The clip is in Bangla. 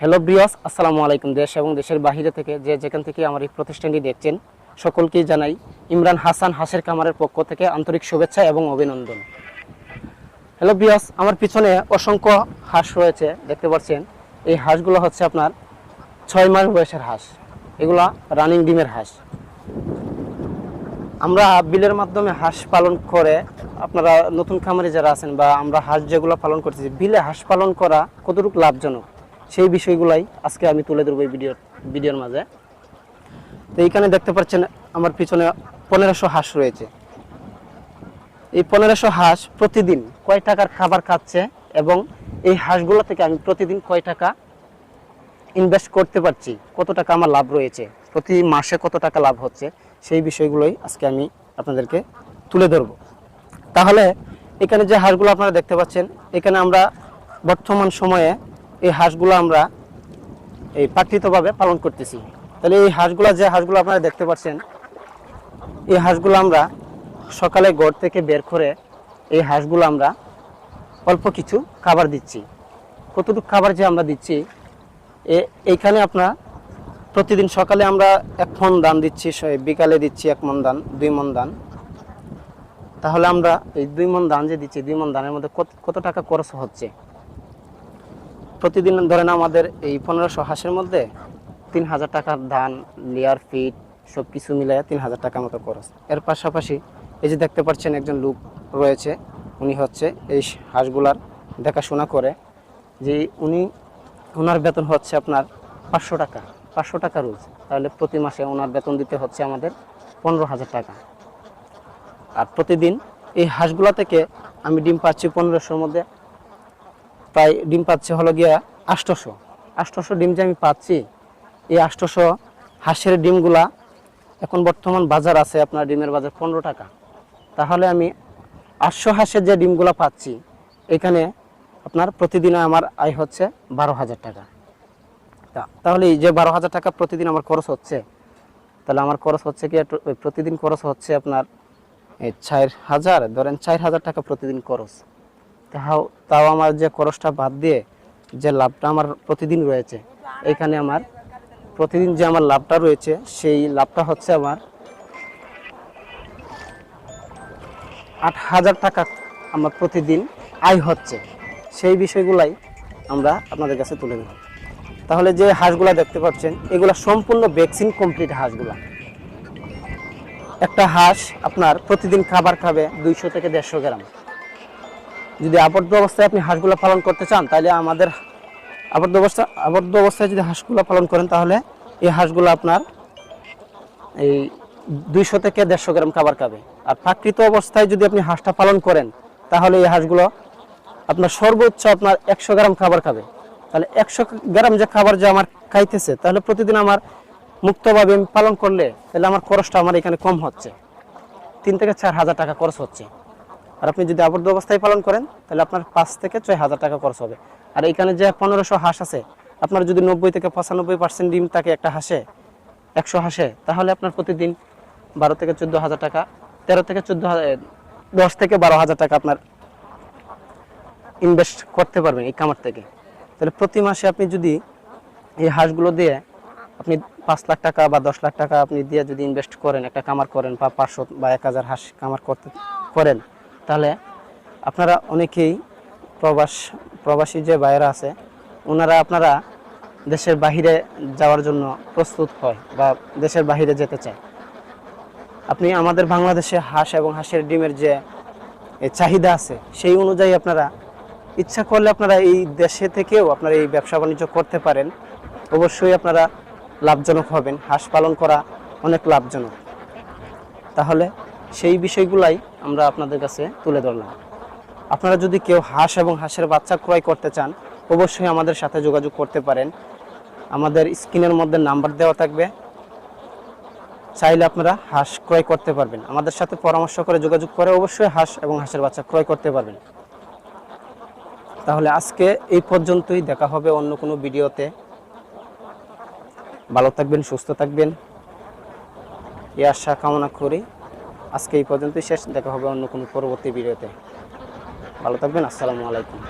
হ্যালো ব্রিয়াস আসসালামু আলাইকুম। দেশ এবং দেশের বাহিরে থেকে যে যেখান থেকে আমার এই প্রতিষ্ঠানটি দেখছেন, সকলকেই জানাই ইমরান হাসান হাসের কামারের পক্ষ থেকে আন্তরিক শুভেচ্ছা এবং অভিনন্দন। হ্যালো ব্রিয়াস আমার পিছনে অসংখ্য হাঁস রয়েছে, দেখতে পাচ্ছেন। এই হাঁসগুলো হচ্ছে আপনার ছয় মাস বয়সের হাঁস। এগুলা রানিং ডিমের হাঁস। আমরা বিলের মাধ্যমে হাঁস পালন করে আপনারা নতুন খামারে যারা আছেন বা আমরা হাঁস যেগুলো পালন করতেছি, বিলে হাঁস পালন করা কতটুকু লাভজনক? সেই বিষয়গুলাই আজকে আমি তুলে ধরবো এই ভিডিওর ভিডিওর মাঝে। তো এইখানে দেখতে পাচ্ছেন, আমার পিছনে পনেরোশো হাঁস রয়েছে। এই পনেরোশো হাঁস প্রতিদিন কয় টাকার খাবার খাচ্ছে এবং এই হাঁসগুলো থেকে আমি প্রতিদিন কয় টাকা ইনভেস্ট করতে পারছি? কত টাকা আমার লাভ রয়েছে? প্রতি মাসে কত টাকা লাভ হচ্ছে? সেই বিষয়গুলোই আজকে আমি আপনাদেরকে তুলে ধরব। তাহলে এখানে যে হাঁসগুলো আপনারা দেখতে পাচ্ছেন, এখানে আমরা বর্তমান সময়ে এই হাঁসগুলো আমরা এই প্রাকৃতিকভাবে পালন করতেছি। তাহলে এই হাঁসগুলো যে হাঁসগুলো আপনারা দেখতে পাচ্ছেন, এই হাঁসগুলো আমরা সকালে গড় থেকে বের করে এই হাঁসগুলো আমরা অল্প কিছু খাবার দিচ্ছি। কতটুকু খাবার যে আমরা দিচ্ছি এইখানে আপনার প্রতিদিন সকালে আমরা এক মন দান দিচ্ছি বিকালে দিচ্ছি এক মন দান দুই মন দান তাহলে আমরা এই দুই মন দান যে দিচ্ছি, দুই মন দানের মধ্যে কত কত টাকা খরচ হচ্ছে? প্রতিদিন ধরেন আমাদের এই পনেরোশো হাঁসের মধ্যে তিন হাজার টাকার ধান, লেয়ার ফিট সব কিছু মিলে তিন হাজার টাকা মতো খরচ। এর পাশাপাশি এই যে দেখতে পাচ্ছেন একজন লোক রয়েছে, উনি হচ্ছে এই হাঁসগুলার দেখাশোনা করে যে উনি ওনার বেতন হচ্ছে আপনার পাঁচশো টাকা পাঁচশো টাকা রোজ। তাহলে প্রতি মাসে ওনার বেতন দিতে হচ্ছে আমাদের পনেরো হাজার টাকা। আর প্রতিদিন এই হাঁসগুলা থেকে আমি ডিম পাচ্ছি পনেরোশোর মধ্যে প্রায় ডিম পাচ্ছে হলো গিয়া আষ্টশো আষ্টশো ডিম যে আমি পাচ্ছি, এই আষ্টশো হাঁসের ডিমগুলা এখন বর্তমান বাজার আছে আপনার ডিমের বাজার পনেরো টাকা। তাহলে আমি আটশো হাঁসের যে ডিমগুলা পাচ্ছি, এখানে আপনার প্রতিদিন আমার আয় হচ্ছে বারো হাজার টাকা। তাহলে এই যে বারো হাজার টাকা প্রতিদিন আমার খরচ হচ্ছে, তাহলে আমার খরচ হচ্ছে কি প্রতিদিন খরচ হচ্ছে আপনার চার হাজার, ধরেন চার হাজার টাকা প্রতিদিন খরচ। তাও তাও আমার যে খরচটা বাদ দিয়ে যে লাভটা আমার প্রতিদিন রয়েছে, এখানে আমার প্রতিদিন যে আমার লাভটা রয়েছে, সেই লাভটা হচ্ছে আমার আট হাজার টাকা আমার প্রতিদিন আয় হচ্ছে। সেই বিষয়গুলাই আমরা আপনাদের কাছে তুলে দেব তাহলে যে হাঁসগুলা দেখতে পাচ্ছেন, এগুলা সম্পূর্ণ ভ্যাকসিন কমপ্লিট হাঁসগুলা। একটা হাঁস আপনার প্রতিদিন খাবার খাবে দুইশো থেকে দেড়শো গ্রাম। যদি আবদ্ধ অবস্থায় আপনি হাঁসগুলো পালন করতে চান, তাহলে আমাদের আবদ্ধ অবস্থা, আবদ্ধ অবস্থায় যদি হাঁসগুলো পালন করেন, তাহলে এই হাঁসগুলো আপনার এই দুইশো থেকে দেড়শো গ্রাম খাবার খাবে। আর প্রাকৃত অবস্থায় যদি আপনি হাঁসটা পালন করেন, তাহলে এই হাঁসগুলো আপনার সর্বোচ্চ আপনার একশো গ্রাম খাবার খাবে। তাহলে একশো গ্রাম যে খাবার যে আমার খাইতেছে, তাহলে প্রতিদিন আমার মুক্তভাবে আমি পালন করলে, তাহলে আমার খরচটা আমার এখানে কম হচ্ছে। তিন থেকে চার হাজার টাকা খরচ হচ্ছে। আর আপনি যদি আবদ্ধ অবস্থায় পালন করেন, তাহলে আপনার পাঁচ থেকে ছয় হাজার টাকা খরচ হবে। আর এখানে যে পনেরোশো হাঁস আছে, আপনার যদি নব্বই থেকে পঁচানব্বই পার্সেন্ট ডিম থাকে একটা হাঁসে, একশো হাঁসে, তাহলে আপনার প্রতিদিন বারো থেকে চোদ্দ হাজার টাকা, তেরো থেকে চোদ্দ দশ থেকে বারো হাজার টাকা আপনার ইনভেস্ট করতে পারবেন এই কামার থেকে। তাহলে প্রতি মাসে আপনি যদি এই হাঁসগুলো দিয়ে আপনি পাঁচ লাখ টাকা বা দশ লাখ টাকা আপনি দিয়ে যদি ইনভেস্ট করেন, একটা কামার করেন বা পাঁচশো বা এক হাজার হাঁস কামার করতে করেন তাহলে আপনারা অনেকেই প্রবাস, প্রবাসী যে বাইরা আছে, ওনারা আপনারা দেশের বাহিরে যাওয়ার জন্য প্রস্তুত হয় বা দেশের বাহিরে যেতে চায়। আপনি আমাদের বাংলাদেশে হাঁস এবং হাঁসের ডিমের যে চাহিদা আছে, সেই অনুযায়ী আপনারা ইচ্ছা করলে আপনারা এই দেশে থেকেও আপনারা এই ব্যবসা বাণিজ্য করতে পারেন। অবশ্যই আপনারা লাভজনক হবেন। হাঁস পালন করা অনেক লাভজনক। তাহলে সেই বিষয়গুলাই আমরা আপনাদের কাছে তুলে ধরলাম। আপনারা যদি কেউ হাঁস এবং হাঁসের বাচ্চা ক্রয় করতে চান, অবশ্যই আমাদের সাথে যোগাযোগ করতে পারেন। আমাদের স্ক্রিনের মধ্যে নাম্বার দেওয়া থাকবে। চাইলে আপনারা হাঁস ক্রয় করতে পারবেন। আমাদের সাথে পরামর্শ করে যোগাযোগ করে অবশ্যই হাঁস এবং হাঁসের বাচ্চা ক্রয় করতে পারবেন। তাহলে আজকে এই পর্যন্তই। দেখা হবে অন্য কোনো ভিডিওতে। ভালো থাকবেন, সুস্থ থাকবেন। এই আশা কামনা করি। আজকে এই পর্যন্তই শেষ দেখা হবে অন্য কোনো পরবর্তী ভিডিওতে। ভালো থাকবেন আসসালামু আলাইকুম।